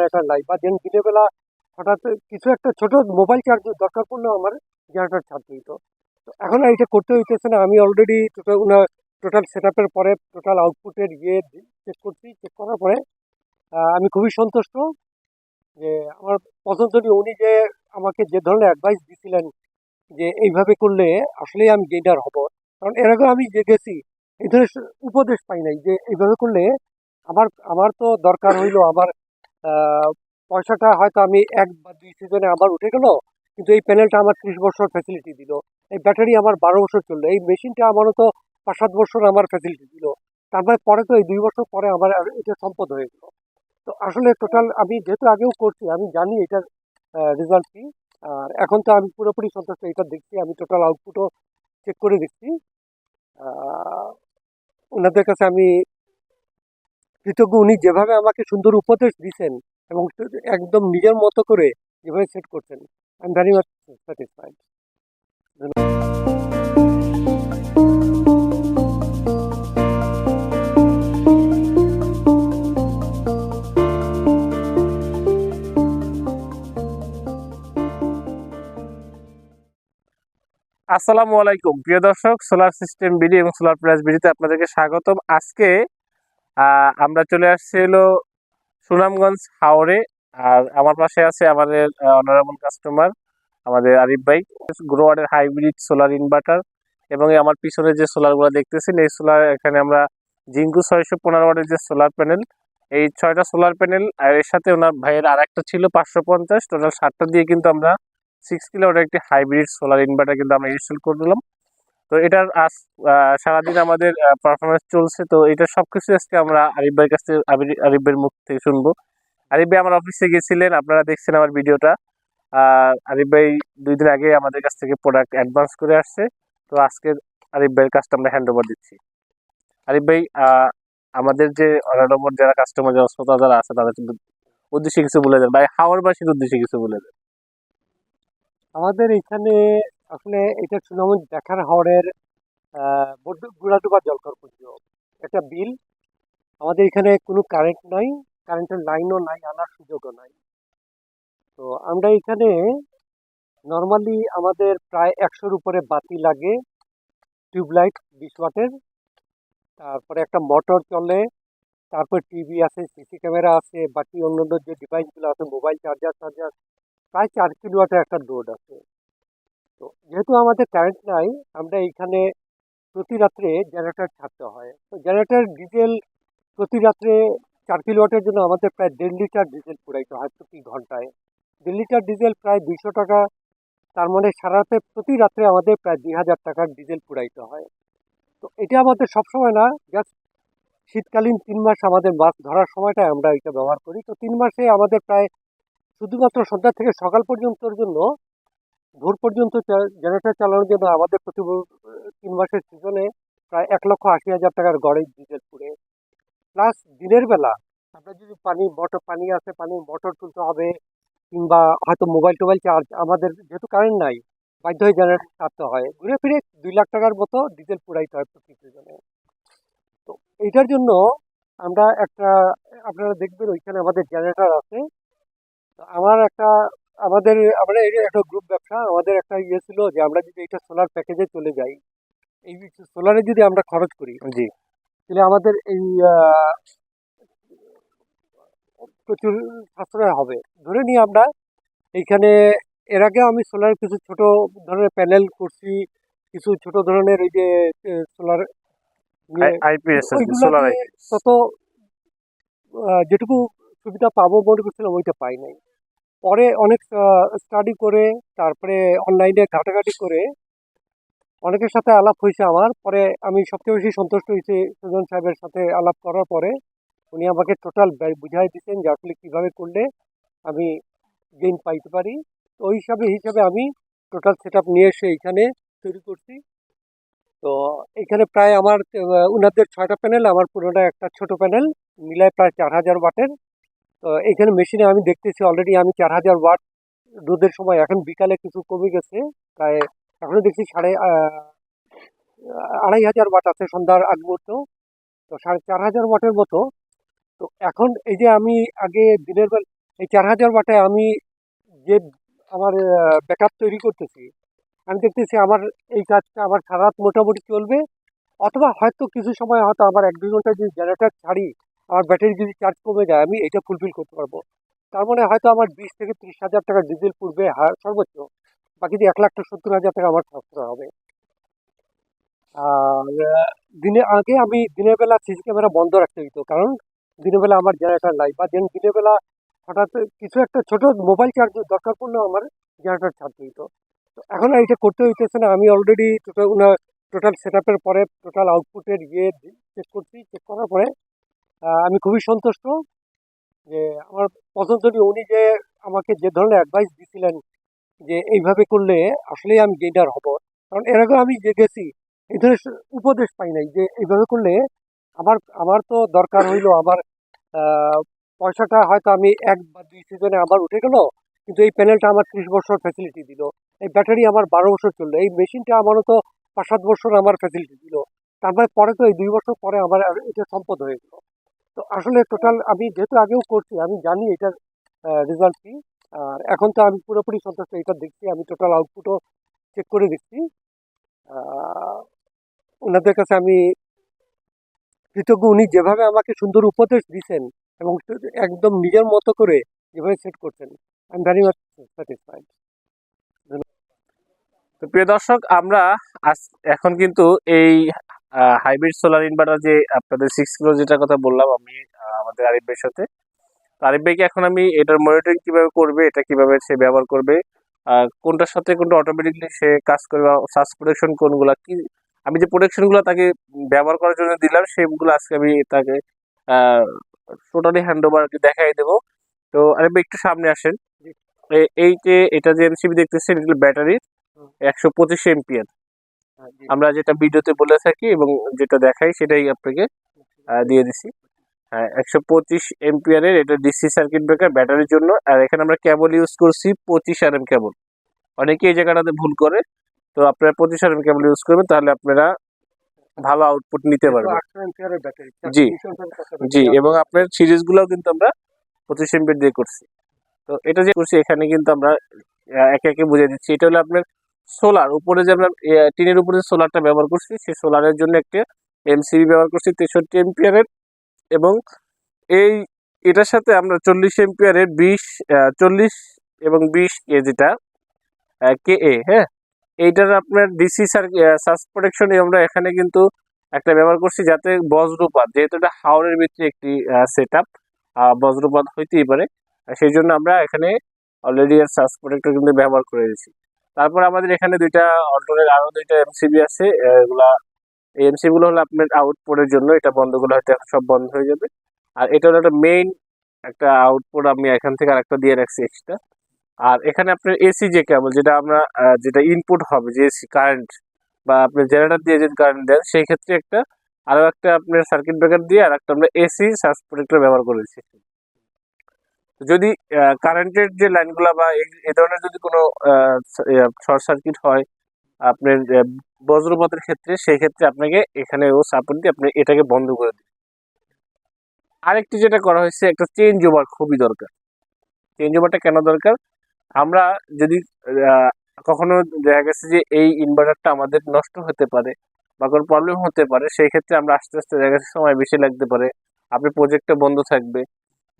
Generator নাই বা দিন দিনের বেলা হঠাৎ কিছু একটা ছোট মোবাইল চার্জ দরকার পড়লেও আমার জেনারেটর চার্জ হইতো। তো এখন এটা করতে হইতেছে না, আমি অলরেডি টোটাল সেট আপের পরে টোটাল আউটপুটের ইয়ে চেক করছি চেক করার পরে আমি খুবই সন্তুষ্ট যে আমার পছন্দনীয় উনি যে আমাকে যে ধরনের অ্যাডভাইস দিছিলেন যে এইভাবে করলে আসলেই আমি গেইনার হব। কারণ এর আগে আমি যে গেছি, এই ধরনের উপদেশ পাই নাই যে এইভাবে করলে আমার আমার তো দরকার হইল আমার পয়সাটা হয়তো আমি এক বা দুই সিজনে আবার উঠে গেল, কিন্তু এই প্যানেলটা আমার ত্রিশ বছর ফ্যাসিলিটি দিল। এই ব্যাটারি আমার বারো বছর চলল, এই মেশিনটা আমারও তো পাঁচ সাত বছর আমার ফ্যাসিলিটি দিল। তারপরে পরে তো এই দুই বছর পরে আমার এটা সম্পদ হয়ে গেল। তো আসলে টোটাল আমি যেহেতু আগেও করছি, আমি জানি এটার রেজাল্ট কি। আর এখন তো আমি পুরোপুরি সন্তুষ্ট, এটা দেখছি, আমি টোটাল আউটপুটও চেক করে দেখছি। ওনাদের কাছে আমি কৃতজ্ঞ উনি যেভাবে আমাকে সুন্দর উপদেশ দিচ্ছেন এবং একদম নিজের মতো করে যেভাবে সেট করছেন I am very much satisfied আসসালামু আলাইকুম। প্রিয় দর্শক সোলার সিস্টেম বিডি এবং সোলার প্লাস বিডিতে আপনাদেরকে স্বাগতম। আজকে আমরা চলে আসছি হলো সুনামগঞ্জ হাওড়ে আর আমার পাশে আছে আমাদের অনারেবল কাস্টমার আমাদের আরিফ ভাই। গ্রোয়ারের হাইব্রিড সোলার ইনভার্টার এবং আমার পিছনে যে সোলারগুলো দেখতেছেন, এই সোলার এখানে আমরা জিঙ্কু ছয়শো পনেরো ওয়াটের যে সোলার প্যানেল এই ছয়টা সোলার প্যানেল আর এর সাথে ওনার ভাইয়ের আর একটা ছিল পাঁচশো পঞ্চাশ টোটাল সাতটা দিয়ে কিন্তু আমরা সিক্স কিলোওয়াটের একটি হাইব্রিড সোলার ইনভার্টার কিন্তু আমরা ইনস্টল করে দিলাম। তো এটার আজ সারাদিন আমাদের পারফরমেন্স চলছে। তো এটা সবকিছু আজকে আমরা আরিফ ভাইয়ের কাছ থেকে আরিফ ভাইয়ের মুখ থেকে শুনব। আরিফ ভাই আমার অফিসে গেছিলেন, আপনারা দেখছেন আমার ভিডিওটা। আর আরিফ ভাই দুই দিন আগে আমাদের কাছ থেকে প্রোডাক্ট অ্যাডভান্স করে আসছে। তো আজকে আরিফ ভাইয়ের কাজটা আমরা হ্যান্ড ওভার দিচ্ছি। আরিফ ভাই আমাদের যে অনারবর যারা কাস্টমার যারা শ্রোতা, যারা আছে, তাদের উদ্দেশ্যে কিছু বলে দেন। ভাই হাওড়বাসীর উদ্দেশ্যে কিছু বলে দেন। আমাদের এখানে আসলে এটা সুনামগঞ্জ দেখার হাওড়ের গুড়াডুবা জলকরপুঞ্জ একটা বিল, আমাদের এখানে কোনো কারেন্ট নাই কারেন্টের লাইনও নাই, আনার সুযোগও নাই। তো আমরা এখানে নর্মালি আমাদের প্রায় একশোর উপরে বাতি লাগে, টিউবলাইট বিশ ওয়াটের। তারপরে একটা মোটর চলে, তারপর টিভি আছে সিসি ক্যামেরা আছে, বাকি অন্যান্য যে ডিভাইসগুলো আছে মোবাইল চার্জার চার্জার প্রায় চার কিলোওয়াটের একটা লোড আছে। তো যেহেতু আমাদের কারেন্ট নাই, আমরা এইখানে প্রতি রাত্রে জেনারেটর ছাড়তে হয়। তো জেনারেটর ডিজেল প্রতি রাত্রে চার কিলোওয়াটের জন্য আমাদের প্রায় দেড় লিটার ডিজেল পুরাইতে হয় প্রতি ঘন্টায়। দেড় লিটার ডিজেল প্রায় দুইশো টাকা, তার মানে সারা রাতে প্রতি রাত্রে আমাদের প্রায় দুই হাজার টাকার ডিজেল পুরাইতে হয়। তো এটা আমাদের সবসময় না জাস্ট শীতকালীন তিন মাস আমাদের মাছ ধরার সময়টায় আমরা এটা ব্যবহার করি। তো তিন মাসে আমাদের প্রায় শুধুমাত্র সন্ধ্যা থেকে সকাল পর্যন্তর জন্য ভোর পর্যন্ত জেনারেটর চালানোর জন্য আমাদের প্রতি তিন মাসের সিজনে প্রায় এক লক্ষ আশি হাজার টাকার গড়ে ডিজেল পুড়ে প্লাস দিনের বেলা আমরা যদি পানি, মোটর, পানি আছে পানির মোটর তুলতে হবে, কিংবা হয়তো মোবাইল টোবাইল চার্জ, আমাদের যেহেতু কারেন্ট নাই, বাধ্য হয়ে জেনারেটর ছাড়তে হয়। ঘুরে ফিরে দুই লাখ টাকার মতো ডিজেল পুরাইতে হয় প্রতি সিজনে। তো এইটার জন্য আমরা একটা, আপনারা দেখবেন ওইখানে আমাদের জেনারেটর আছে। আমার একটা আমাদের আমরা এটা একটা গ্রুপ ব্যবসা আমাদের একটা ইয়ে ছিল যে আমরা যদি এটা সোলার প্যাকেজে চলে যাই এই সোলারে যদি আমরা খরচ করি জি। তাহলে আমাদের এই প্রচুর সাশ্রয় হবে। ধরে নিই আমরা এইখানে এর আগে আমি সোলার কিছু ছোট ধরনের প্যানেল করছি কিছু ছোট ধরনের এই যে সোলার আইপিএস সোলার তত যেটুকু সুবিধা পাবো মনে করছিলাম ওইটা পাই নাই। পরে অনেক স্টাডি করে তারপরে অনলাইনে ঘাটাঘাটি করে অনেকের সাথে আলাপ হয়েছে আমার। পরে আমি সবচেয়ে বেশি সন্তুষ্ট হয়েছি সুজন সাহেবের সাথে আলাপ করার পরে। উনি আমাকে টোটাল বুঝাই দিচ্ছেন যে আসলে কীভাবে করলে আমি গেইন পাইতে পারি। তো ওই হিসাবে হিসাবে আমি টোটাল সেট নিয়ে এসে এইখানে তৈরি করছি। তো এখানে প্রায় আমার আহ, উনাদের ছয়টা প্যানেল আমার পুরোটা একটা ছোট প্যানেল মিলায় প্রায় চার হাজার ওয়াটের এখানে মেশিনে আমি দেখতেছি অলরেডি আমি চার হাজার ওয়াট রোদের সময় এখন বিকালে কিছু কমে গেছে, প্রায় এখনও দেখছি সাড়ে আড়াই হাজার ওয়াট আছে সন্ধ্যার আগ মুহূর্ত। তো সাড়ে চার হাজার ওয়াটের মতো। তো এখন এই যে আমি আগে দিনের বেলা, এই চার হাজার ওয়াটে আমি যে আমার ব্যাকআপ তৈরি করতেছি, আমি দেখতেছি আমার এই কাজটা আমার সারা রাত মোটামুটি চলবে, অথবা হয়তো কিছু সময় হয়তো আমার এক দুই ঘণ্টা যদি জেনারেটর ছাড়ি আমার ব্যাটারি যদি চার্জ কমে যায়, আমি এটা ফুলফিল করতে পারব। তার মানে হয়তো আমার বিশ থেকে ত্রিশ হাজার টাকা ডিজেল পড়বে হা- সর্বোচ্চ, বাকি দিয়ে এক লাখ সত্তর হাজার টাকা আমার সাশ্রয় হবে। আর, দিনে আগে আমি দিনের বেলা সিসি ক্যামেরা বন্ধ রাখতে হইতো কারণ দিনের বেলা আমার জেনারেটার নাই, বা দিন দিনের বেলা হঠাৎ কিছু একটা ছোট মোবাইল চার্জ দরকার পড়লে আমার জেনারেটর ছাড়তে হইতো তো এখন এটা করতে হইতেছে না, আমি অলরেডি টোটাল টোটাল সেট পরে টোটাল আউটপুটের ইয়ে চেক করছি চেক করার পরে আমি খুবই সন্তুষ্ট যে আমার পছন্দনী উনি যে আমাকে যে ধরনের অ্যাডভাইস দিছিলেন যে এইভাবে করলে আসলেই আমি গেইনার হব। কারণ এর আগে আমি যে গেছি, এই ধরনের উপদেশ পাই নাই যে এইভাবে করলে আমার আমার তো দরকার হইল আমার পয়সাটা হয়তো আমি এক বা দুই সিজনে আমার উঠে গেল, কিন্তু এই প্যানেলটা আমার ত্রিশ বছর ফ্যাসিলিটি দিল। এই ব্যাটারি আমার বারো বছর চলল, এই মেশিনটা আমারও তো পাঁচ সাত বছর আমার ফ্যাসিলিটি দিল। তারপরে পরে তো এই দুই বছর পরে আমার এটা সম্পদ হয়ে গেল। তো আসলে টোটাল আমি যেহেতু আগেও করছি, আমি জানি এটার রেজাল্ট কি। আর এখন তো আমি পুরোপুরি সন্তুষ্ট, এটা দেখছি, আমি টোটাল আউটপুটও চেক করে দেখছি। ওনাদের কাছে আমি কৃতজ্ঞ, উনি যেভাবে আমাকে সুন্দর উপদেশ দিছেন এবং একদম নিজের মতো করে যেভাবে সেট করছেন I am very much satisfied তো প্রিয় দর্শক, আমরা এখন কিন্তু এই হাইব্রিড সোলার ইনভার্টার যে আপনাদের সিক্স কিলো যেটার কথা বললাম আমি আমাদের আরিফ ভাইয়ের সাথে। আরিফ ভাইকে এখন আমি এটার মনিটরিং কীভাবে করবে এটা কীভাবে সে ব্যবহার করবে কোনটার সাথে কোনটা অটোমেটিকলি সে কাজ করবে সার্চ প্রোটেকশন কোনগুলা কি আমি যে প্রোটেকশনগুলো তাকে ব্যবহার করার জন্য দিলাম সেগুলো আজকে আমি তাকে টোটালি হ্যান্ড ওভার দেখাই দেবো। তো আরিফ ভাই একটু সামনে আসেন। এই যে এটা যে এমসিবি দেখতেছেন এগুলো ব্যাটারি একশো পঁচিশ এমপিএর আমরা যেটা ভিডিওতে বলে থাকি এবং যেটা দেখাই সেটাই আপনাকে দিয়ে দিছি। হ্যাঁ একশো পঁচিশ এমপিয়ারের এটা ডিসি সার্কিট ব্রেকার ব্যাটারির জন্য। আর এখানে আমরা কেবল ইউজ করছি পঁচিশ আর এম কেবল অনেকে এই জায়গাটাতে ভুল করে। তো আপনারা পঁচিশ আর এম কেবল ইউজ করবেন তাহলে আপনারা ভালো আউটপুট নিতে পারবেন। জি। জি এবং আপনার সিরিজগুলোও কিন্তু আমরা পঁচিশ এমপিয়ার দিয়ে করছি। তো এটা যে করছি এখানে কিন্তু আমরা একে একে বুঝে দিচ্ছি। এটা হলো আপনার সোলার, উপরে যে আমরা টিনের উপরে যে সোলারটা ব্যবহার করছি, সেই সোলারের জন্য একটা এমসিবি ব্যবহার করছি তেষট্টি এমপিয়ারের এবং এই, এটার সাথে আমরা চল্লিশ এমপিয়ারের বিশ চল্লিশ এবং বিশ কে যেটা কে, এ হ্যাঁ? এইটার আপনার ডিসি সার্চ প্রোটেকশন আমরা এখানে কিন্তু একটা ব্যবহার করছি যাতে বজ্রপাত, যেহেতু এটা হাওড়ের ভিতরে একটি সেট আপ বজ্রপাত হইতেই পারে সেই জন্য আমরা এখানে অলরেডি এর সার্চ প্রোটেক্টর কিন্তু ব্যবহার করে দিয়েছি। তারপর আমাদের এখানে দুইটা অল্টনের আরও দুইটা এমসিবি আছে এগুলা, এই এমসিবি গুলো হলো আপনার আউটপুটের জন্য, এটা বন্ধগুলো হয়তো এখন সব বন্ধ হয়ে যাবে। আর এটা হলো একটা মেইন একটা আউটপুট আমি এখান থেকে আরেকটা দিয়ে রাখছি এক্সট্রা আর এখানে আপনার এসি যে কেবল যেটা আমরা যেটা ইনপুট হবে, যে এসি কারেন্ট বা আপনি জেনারেটর দিয়ে যদি কারেন্ট দেন, সেই ক্ষেত্রে একটা আরও একটা আপনার সার্কিট ব্রেকার দিয়ে আর একটা আমরা এসি সার্চ প্রোটেক্টর ব্যবহার করেছি। যদি কারেন্টের যে লাইনগুলো বা এই ধরনের যদি কোনো শর্ট সার্কিট হয়, আপনার বজ্রপাতের ক্ষেত্রে, সেই ক্ষেত্রে আপনাকে এখানে ও সাপোর্ট দিয়ে আপনি এটাকে বন্ধ করে দিন আরেকটি যেটা করা হয়েছে, একটা চেঞ্জ ওভার খুবই দরকার। চেঞ্জ ওভারটা কেন দরকার? আমরা যদি কখনো দেখা গেছে যে এই ইনভার্টারটা আমাদের নষ্ট হতে পারে বা কোনো প্রবলেম হতে পারে, সেই ক্ষেত্রে আমরা আস্তে আস্তে দেখা গেছে সময় বেশি লাগতে পারে। আপনি প্রজেক্টটা বন্ধ থাকবে।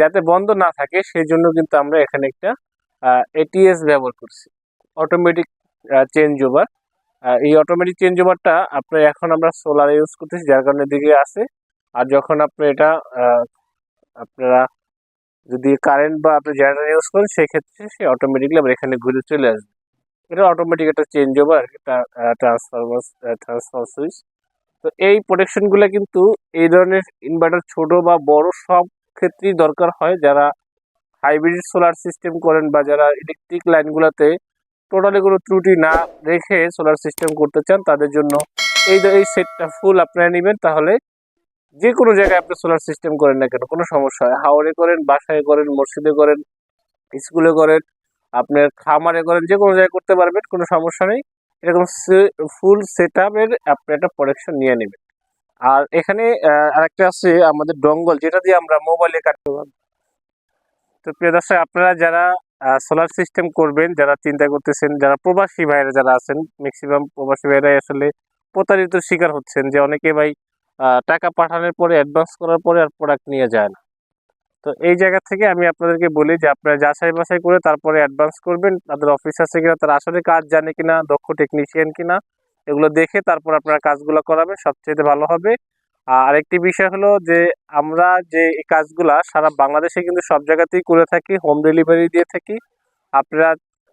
যাতে বন্ধ না থাকে সেই জন্য কিন্তু আমরা এখানে একটা এটিএস ব্যবহার করছি। অটোমেটিক চেঞ্জ ওভার এই অটোমেটিক চেঞ্জ ওভারটা আপনার এখন আমরা সোলার ইউজ করতেছি, যার কারণে দিকে আছে। আর যখন আপনি এটা আপনারা যদি কারেন্ট বা আপনি জেনারেটর ইউজ করেন সেই ক্ষেত্রে সে অটোমেটিকলি আবার এখানে ঘুরে চলে আসবে। এটা অটোমেটিক একটা change over transformer transfer switch তো এই প্রোটেকশনগুলো কিন্তু এই ধরনের ইনভার্টার ছোট বা বড় সব ক্ষেত্রেই দরকার হয় যারা হাইব্রিড সোলার সিস্টেম করেন বা যারা ইলেকট্রিক লাইনগুলোতে টোটালি কোনো ত্রুটি না রেখে সোলার সিস্টেম করতে চান, তাদের জন্য এই এই সেটটা ফুল আপনারা নেবেন তাহলে যে কোনো জায়গায় আপনি সোলার সিস্টেম করেন না কেন, কোনো সমস্যা হয় হাওড়ে করেন, বাসায় করেন, মসজিদে করেন, স্কুলে করেন, আপনার খামারে করেন যে কোনো জায়গায় করতে পারবেন, কোনো সমস্যা নেই। এরকম ফুল সেট আপের আপনি একটা প্রোডাকশন নিয়ে নেবেন। আর এখানে আরেকটা আছে আমাদের ডঙ্গল যেটা দিয়ে আমরা মোবাইলে কাটতে পারব তো প্রিয় দর্শক, আপনারা যারা সোলার সিস্টেম করবেন, যারা চিন্তা করতেছেন, যারা প্রবাসী ভাইরা যারা আছেন ম্যাক্সিমাম প্রবাসী ভাইরাই আসলে প্রতারিত শিকার হচ্ছেন যে অনেকে ভাই টাকা পাঠানোর পরে অ্যাডভান্স করার পরে আর প্রোডাক্ট নিয়ে যায় না। তো এই জায়গা থেকে আমি আপনাদেরকে বলি যে আপনারা যাচাই বাছাই করে তারপরে অ্যাডভান্স করবেন, তাদের অফিস আছে কিনা, তারা আসলে কাজ জানে কিনা, দক্ষ টেকনিশিয়ান কিনা এগুলো দেখে তারপর আপনারা কাজগুলো করাবেন সবচেয়ে ভালো হবে। আর আরেকটি বিষয় হলো যে, আমরা যে এই কাজগুলা সারা বাংলাদেশে কিন্তু সব জায়গাতেই করে থাকি হোম ডেলিভারি দিয়ে থাকি। আপনারা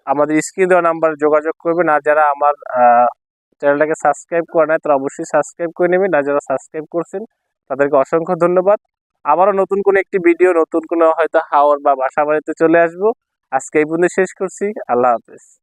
আমাদের স্ক্রিন দেওয়া নাম্বার যোগাযোগ করবেন, আর যারা আমার চ্যানেলটাকে সাবস্ক্রাইব করে নেয় তারা অবশ্যই সাবস্ক্রাইব করে নেবেন। আর যারা সাবস্ক্রাইব করছেন, তাদেরকে অসংখ্য ধন্যবাদ। আবারও নতুন কোনো একটি ভিডিও নতুন কোনো হয়তো হাওয়ার বা বাসা বাড়িতে চলে আসব। আজকে এই পর্যন্ত শেষ করছি। আল্লাহ হাফেজ।